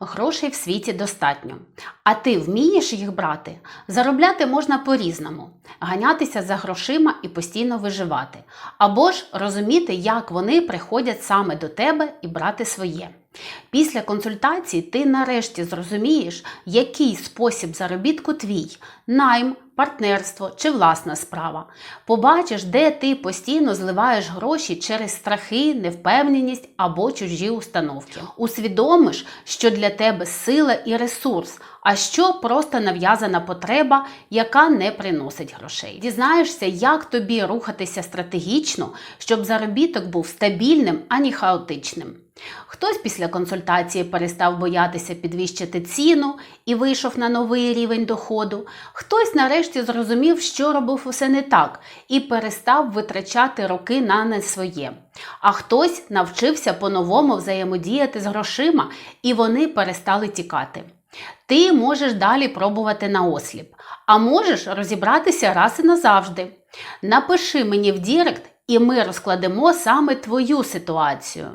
Грошей в світі достатньо. А ти вмієш їх брати? Заробляти можна по-різному: ганятися за грошима і постійно виживати, або ж розуміти, як вони приходять саме до тебе і брати своє. Після консультації ти нарешті зрозумієш, який спосіб заробітку твій найм, партнерство чи власна справа. Побачиш, де ти постійно зливаєш гроші через страхи, невпевненість або чужі установки. Усвідомиш, що для тебе сила і ресурс, а що просто нав'язана потреба, яка не приносить грошей. Дізнаєшся, як тобі рухатися стратегічно, щоб заробіток був стабільним, а не хаотичним. Хтось після консультації перестав боятися підвищити ціну і вийшов на новий рівень доходу. Хтось нарешті зрозумів, що робив усе не так, і перестав витрачати роки на не своє. А хтось навчився по-новому взаємодіяти з грошима, і вони перестали тікати. Ти можеш далі пробувати на осліп, а можеш розібратися раз і назавжди. Напиши мені в Дірект, і ми розкладемо саме твою ситуацію.